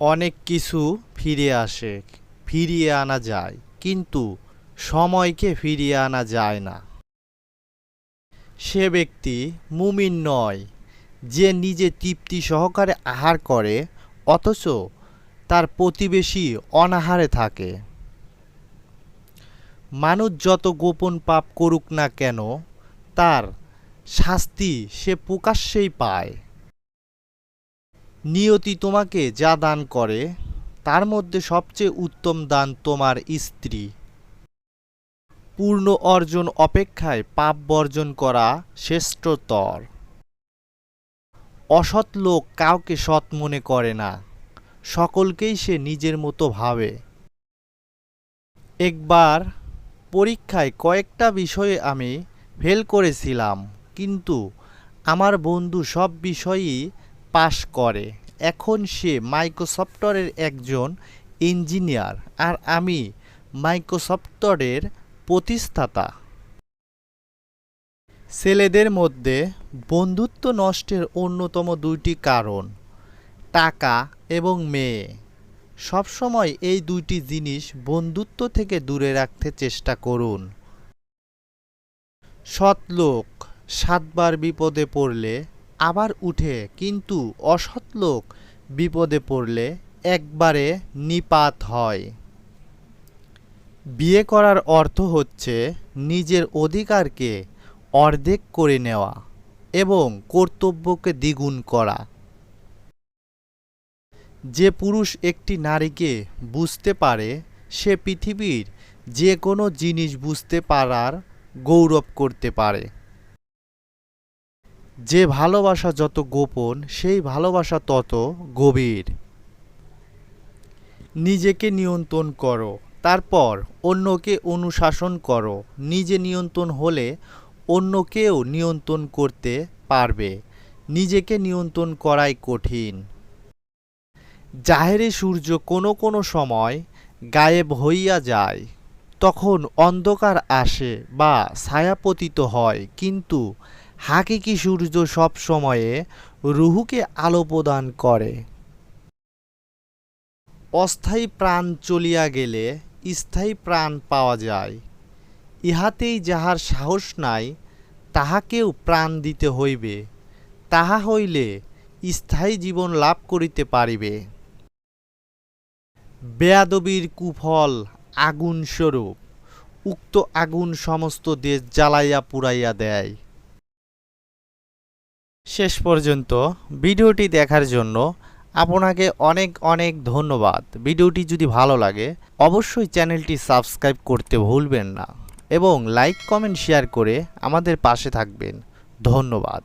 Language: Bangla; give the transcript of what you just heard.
অনেক কিছু ফিরে আসে, ফিরিয়ে আনা যায়, কিন্তু সময়কে ফিরিয়ে আনা যায় না। সে ব্যক্তি মুমিন নয়, যে নিজে তৃপ্তি সহকারে আহার করে, অথচ তার প্রতিবেশী অনাহারে থাকে। মানুষ যত গোপন পাপ করুক না কেন, তার শাস্তি সে প্রকাশ্যেই পায়। নিয়তি তোমাকে যা দান করে, তার মধ্যে সবচেয়ে উত্তম দান তোমার স্ত্রী। পূর্ণ অর্জন অপেক্ষায় পাপ বর্জন করা শ্রেষ্ঠতর অসৎ লোক কাউকে সৎ মনে করে না, সকলকেই সে নিজের মতো ভাবে। একবার পরীক্ষায় কয়েকটা বিষয়ে আমি ফেল করেছিলাম, কিন্তু আমার বন্ধু সব বিষয়ই পাশ করে। এখন সে মাইক্রোসফটরের একজন ইঞ্জিনিয়ার আর আমি মাইক্রোসফটরের প্রতিষ্ঠাতা। ছেলেদের মধ্যে বন্ধুত্ব নষ্টের অন্যতম দুইটি কারণ, টাকা এবং মেয়ে। সবসময় এই দুইটি জিনিস বন্ধুত্ব থেকে দূরে রাখতে চেষ্টা করুন। সৎ লোক সাতবার বিপদে পড়লে আবার উঠে কিন্তু অসৎ লোক বিপদে পড়লে একবারে নিপাত হয়। বিয়ে করার অর্থ হচ্ছে নিজের অধিকারকে অর্ধেক করে নেওয়া এবং কর্তব্যকে দ্বিগুণ করা। যে পুরুষ একটি নারীকে বুঝতে পারে, সে পৃথিবীর যে কোনো জিনিস বুঝতে পারার গৌরব করতে পারে। যে ভালোবাসা যত গোপন, সেই ভালোবাসা তত গভীর। নিজেকে নিয়ন্ত্রণ করো, তারপর অন্যকে অনুশাসন করো। নিজে নিয়ন্ত্রণ হলে অন্যকেও নিয়ন্ত্রণ করতে পারবে। নিজেকে নিয়ন্ত্রণ করাই কঠিন। জাহেরে সূর্য কোনো কোনো সময় গায়েব হইয়া যায়, তখন অন্ধকার আসে বা ছায়াপতিত হয়, কিন্তু হাকিকি সূর্য সব সময়ে রুহুকে আলো প্রদান করে। অস্থায়ী প্রাণ চলিয়া গেলে স্থায়ী প্রাণ পাওয়া যায়। ইহাতেই যাহার সাহস নাই, তাহাকেও প্রাণ দিতে হইবে। তাহা হইলে স্থায়ী জীবন লাভ করিতে পারিবে। বেয়াদবির কুফল আগুন স্বরূপ, উক্ত আগুন সমস্ত দেশ জ্বালাইয়া পুড়াইয়া দেয়। শেষ পর্যন্ত ভিডিওটি দেখার জন্য আপনাকে অনেক অনেক ধন্যবাদ। ভিডিওটি যদি ভালো লাগে, অবশ্যই চ্যানেলটি সাবস্ক্রাইব করতে ভুলবেন না এবং লাইক, কমেন্ট, শেয়ার করে আমাদের পাশে থাকবেন। ধন্যবাদ।